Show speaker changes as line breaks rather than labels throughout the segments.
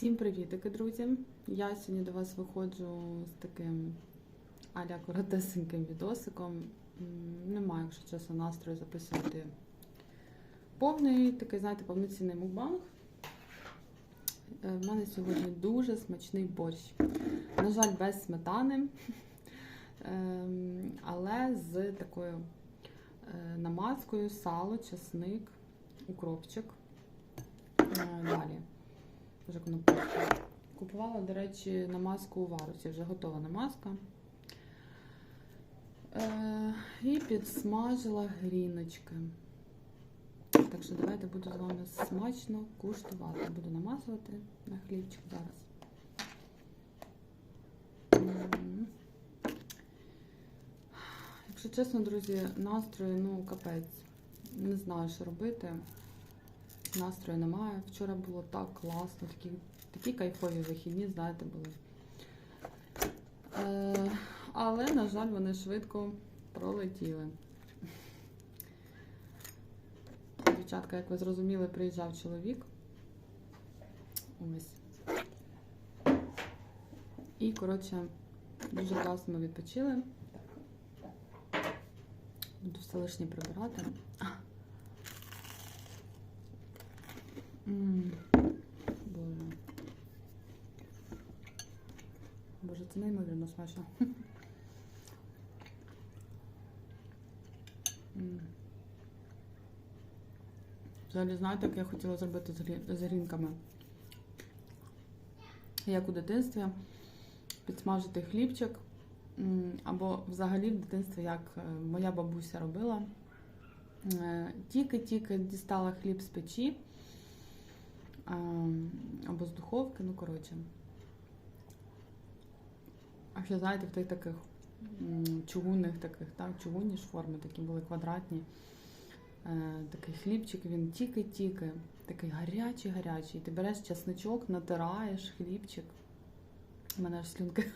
Всім привітики, друзі! Я сьогодні до вас виходжу з таким аля коротесеньким відосиком. Немає, якщо чесно, настрою записувати повний такий, знаєте, повноцінний мукбанг. Е, В мене сьогодні дуже смачний борщ. На жаль, без сметани, Ем, але з такою е, намазкою, сало, чесник, укропчик. Е, Далі. Вже конопатка. Купувала, до речі, намазку у варусі, вже готова намазка. Е, і підсмажила гріночки. Так що давайте буду з вами смачно куштувати. Буду намазувати на хлібчик зараз. Якщо чесно, друзі, настрою, ну, капець. Не знаю, що робити. Настрою немає. Вчора було так класно, такі, такі кайфові вихідні, знаєте, були. Е, але, на жаль, вони швидко пролетіли. Дівчатка, як ви зрозуміли, приїжджав чоловік. Ось. І, коротше, дуже класно ми відпочили. Буду все лишнє прибирати. Боже. Боже, це неймовірно смачно. Взагалі, знаєте, як я хотіла зробити з грі- грінками? Як у дитинстві підсмажити хлібчик. Або взагалі в дитинстві, як е, моя бабуся робила. Е, Тільки-тільки дістала хліб з печі або з духовки, ну коротше. А ще знаєте, в тих таких чугунних таких, так, чугунні ж форми, такі були квадратні. Е, Такий хлібчик, він тільки-тільки, такий гарячий-гарячий. Ти береш чесничок, натираєш хлібчик. У мене ж слюнки.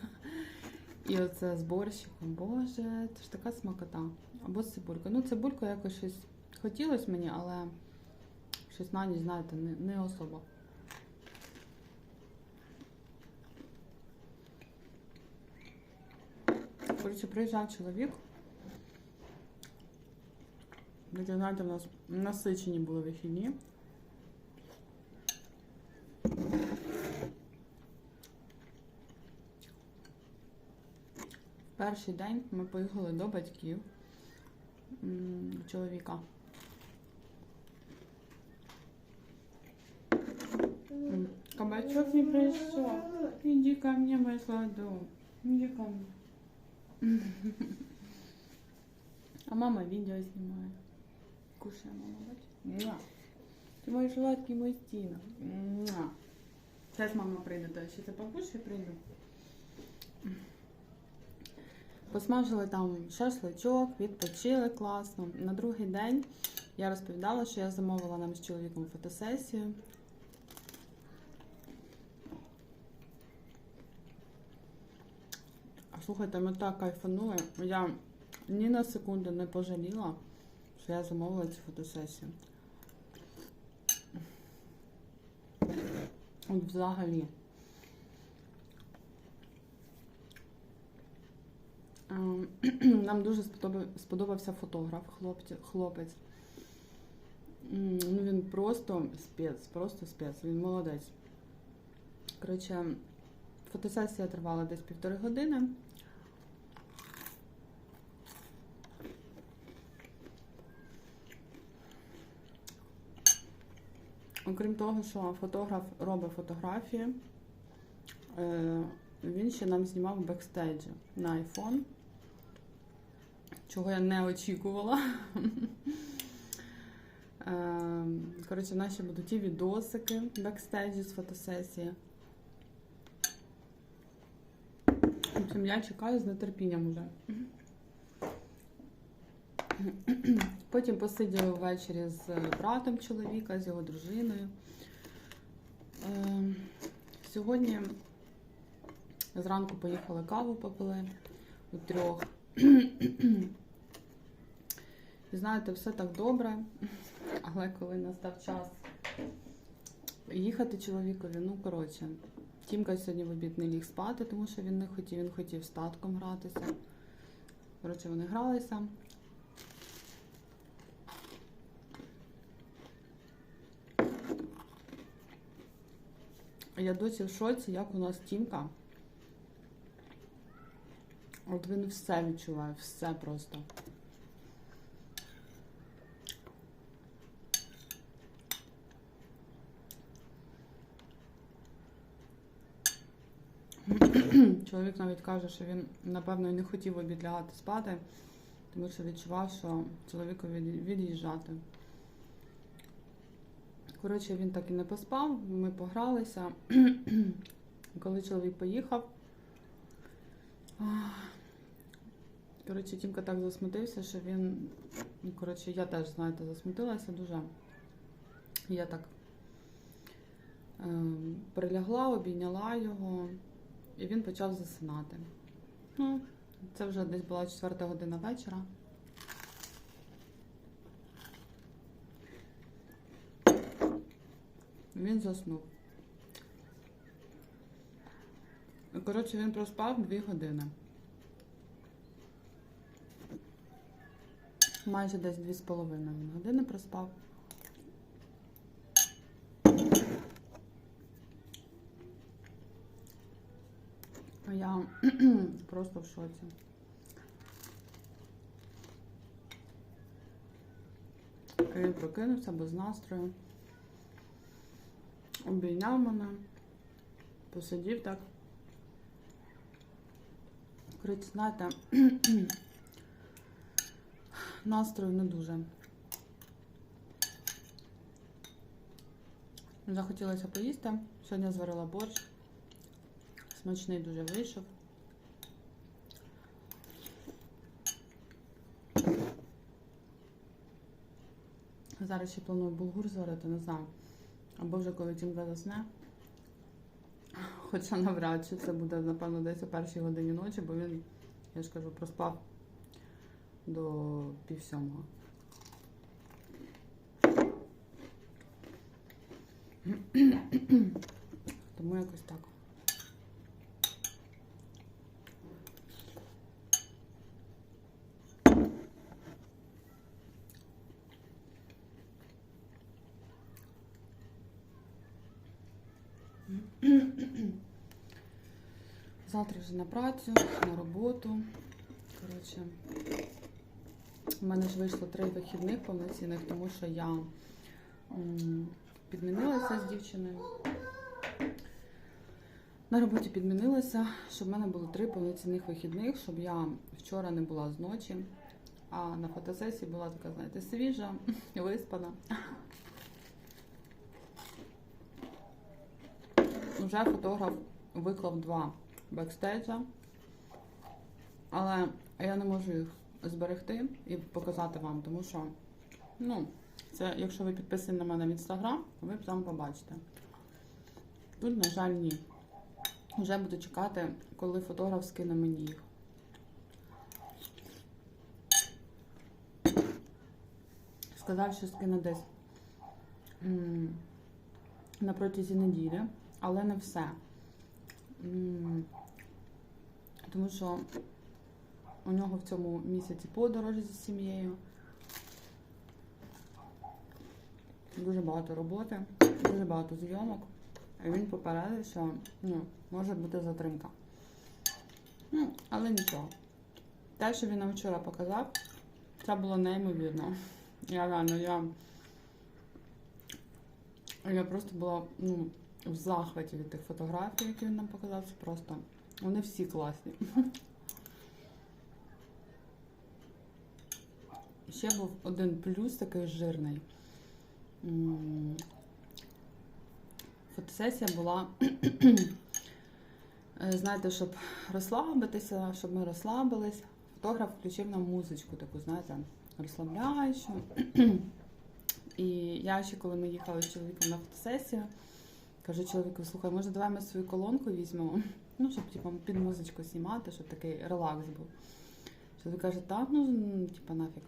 І оце з борщиком. Боже, це ж така смакота. Або з цибулькою. Ну, цибульку якось щось хотілося мені, але щось на ніч, знаєте, не, не особо. Коротше, приїжджав чоловік. Ви знаєте, у нас насичені були вихідні. Перший день ми поїхали до батьків чоловіка. Кабачок не пришел. Иди ко мне, мой сладок. Иди ко мне. А мама видео снимает. Кушай, мама? Муа. Мой сладкий мой стіна. Зараз мама прийде, то ще це покушай, прийду. Посмажили там шашличок, відпочили класно. На другий день я розповідала, що я замовила нам з чоловіком фотосесію. Слухайте, ми так кайфанули. Я ні на секунду не пожаліла, що я замовила цю фотосесію. От взагалі. Ем, Нам дуже сподобався фотограф, хлопець. Ну, він просто спец, просто спец, він молодець. Коротше, фотосесія тривала десь півтори години. Окрім того, що фотограф робить фотографії, е, він ще нам знімав бекстейджі на iPhone, чого я не очікувала. Е, Коротше, ще будуть і відосики бекстейджі з фотосесії. В я чекаю з нетерпінням уже. Потім посиділи ввечері з братом чоловіка, з його дружиною. Е, Сьогодні зранку поїхали каву попили у трьох. І знаєте, все так добре, але коли настав час їхати чоловікові. Ну, коротше, Тімка сьогодні в обід не ліг спати, тому що він не хотів, він хотів з татком гратися. Коротше, вони гралися. Я досі в шоці, як у нас Тімка. От він все відчуває, все просто. Чоловік навіть каже, що він, напевно, і не хотів обід лягати спати, тому що відчував, що чоловіку від'їжджати. Коротше, він так і не поспав, ми погралися. Коли чоловік поїхав, коротше, Тімка так засмутився, що він. ну, Коротше, я теж, знаєте, засмутилася дуже. Я так ем, прилягла, обійняла його, і він почав засинати. Ну, це вже десь була четверта година вечора. Він заснув. Коротше, він проспав дві години. Майже десь дві з половиною він години проспав. А я просто в шоці. Він прокинувся без настрою. Обійняв мене, посидів так. Коротше, знаєте, настрою не дуже. Захотілося поїсти. Сьогодні зварила борщ. Смачний дуже вийшов. Зараз ще планую булгур зварити, не знаю. Або вже коли Тімка засне. Хоча навряд чи це буде, напевно, десь о першій годині ночі, бо він, я ж кажу, проспав до пів сьомого. Тому якось так. Завтра вже на працю, на роботу. Коротше, у мене ж вийшло три вихідних повноцінних, тому що я підмінилася з дівчиною. На роботі підмінилася, щоб в мене було три повноцінних вихідних, щоб я вчора не була з ночі, а на фотосесії була така, знаєте, свіжа, виспана. Вже фотограф виклав два бекстейджа, але я не можу їх зберегти і показати вам, тому що, ну, це, якщо ви підписані на мене в інстаграм, ви там побачите. Тут, на жаль, ні. Вже буду чекати, коли фотограф скине мені їх. Сказав, що скине десь на протязі неділі, але не все. Тому що у нього в цьому місяці подорож зі сім'єю. Дуже багато роботи, дуже багато зйомок. І він попередив, що ну, може бути затримка. Ну, але нічого. Те, що він нам вчора показав, це було неймовірно. Я реально, я, я просто була ну, в захваті від тих фотографій, які він нам показав. Це просто вони всі класні. Ще був один плюс такий жирний. Фотосесія була, е, знаєте, щоб розслабитися, щоб ми розслабились. Фотограф включив нам музичку таку, знаєте, розслабляючу. І я ще, коли ми їхали з чоловіком на фотосесію, Кажу чоловіку, слухай, може, давай ми свою колонку візьмемо, ну, щоб типу, під музичку знімати, щоб такий релакс був. Чоловік каже, так, ну типу, нафіг.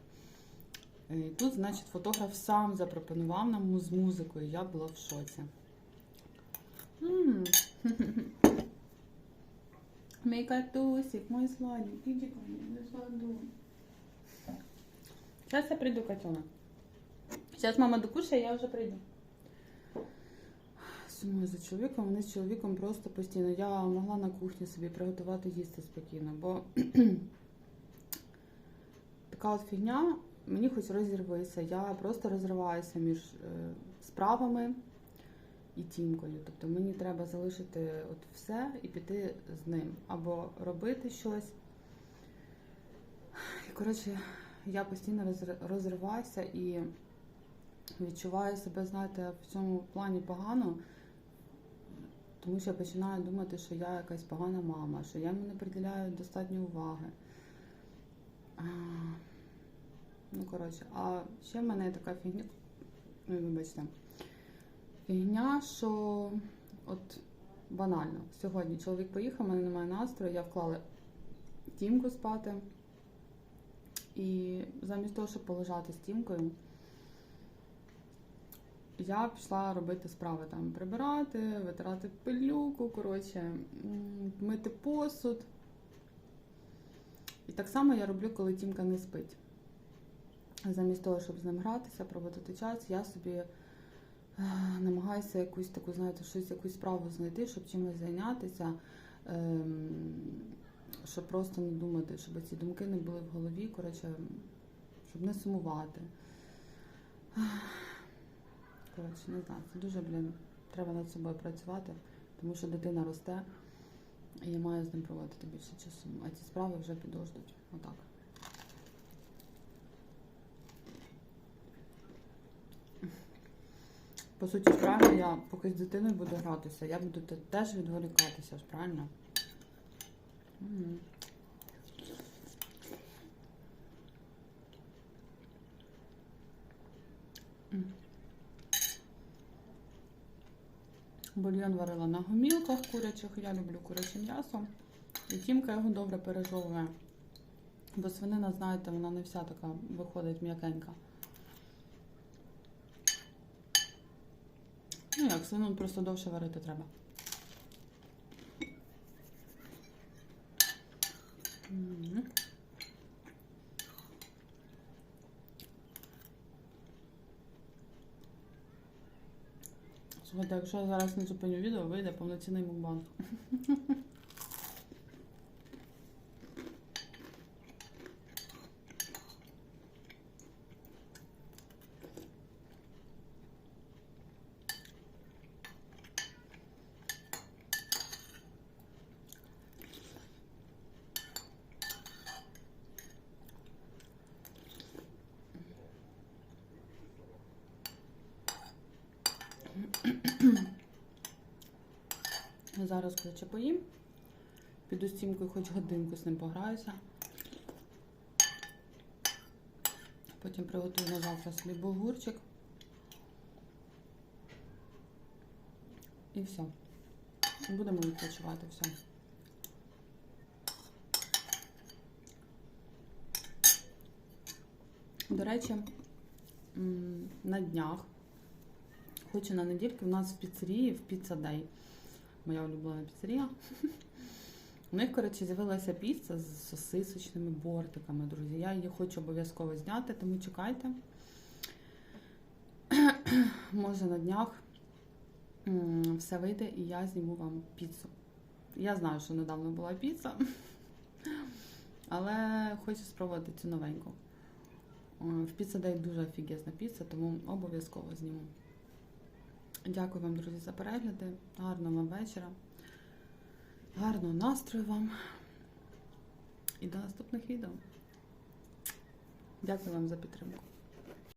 Е, і Тут, значить, фотограф сам запропонував нам з музикою, я була в шоці. Мій катусик, мой сладенький, іди ко мені, сладу. Зараз я прийду, котенок. Зараз мама докушає, я вже прийду. Сумую за чоловіком, вони з чоловіком просто постійно. Я могла на кухні собі приготувати їсти спокійно, бо така от фігня, мені хоч розірвися. Я просто розриваюся між е, справами і тімкою. Тобто мені треба залишити от все і піти з ним. Або робити щось. І коротше, я постійно розри- розриваюся і відчуваю себе, знаєте, в цьому плані погано. Тому що я починаю думати, що я якась погана мама, що я йому не приділяю достатньо уваги. А, Ну, коротше, а ще в мене є така фігня. Ой, вибачте. Фігня, що от банально. Сьогодні чоловік поїхав, в мене немає настрою, я вклала тімку спати. І замість того, щоб полежати з тімкою, я пішла робити справи там прибирати, витирати пилюку, коротше, мити посуд. І так само я роблю, коли Тімка не спить. Замість того, щоб з ним гратися, проводити час, я собі е, намагаюся якусь таку, знаєте, щось, якусь справу знайти, щоб чимось зайнятися, ем, щоб просто не думати, щоб ці думки не були в голові, коротше, щоб не сумувати. Коротше, не знаю, це дуже, блін, треба над собою працювати, тому що дитина росте, і я маю з ним проводити більше часу. А ці справи вже підождуть. Отак. По суті, ж, правильно, я поки з дитиною буду гратися, я буду теж відволікатися, ж правильно? Мгм. М. Бульйон варила на гомілках курячих. Я люблю куряче м'ясо. І Тімка його добре пережовує. Бо свинина, знаєте, вона не вся така виходить м'якенька. Ну як, свинину просто довше варити треба. Слухайте, якщо я зараз не зупиню відео, вийде повноцінний мукбанг. Зараз коротше поїм. Піду з хоч годинку з ним пограюся. Потім приготую на завтра собі булгурчик. І все. Будемо відпочивати все. До речі, на днях, хоч і на недільки, у нас в піцерії, в Day, моя улюблена піцерія. У них, коротше, з'явилася піца з сосисочними бортиками, друзі. Я її хочу обов'язково зняти, тому чекайте. Може на днях все вийде і я зніму вам піцу. Я знаю, що недавно була піца, але хочу спробувати цю новеньку. В Pizza дуже офігезна піца, тому обов'язково зніму. Дякую вам, друзі, за перегляди. Гарного вам вечора. Гарного настрою вам. І до наступних відео. Дякую вам за підтримку.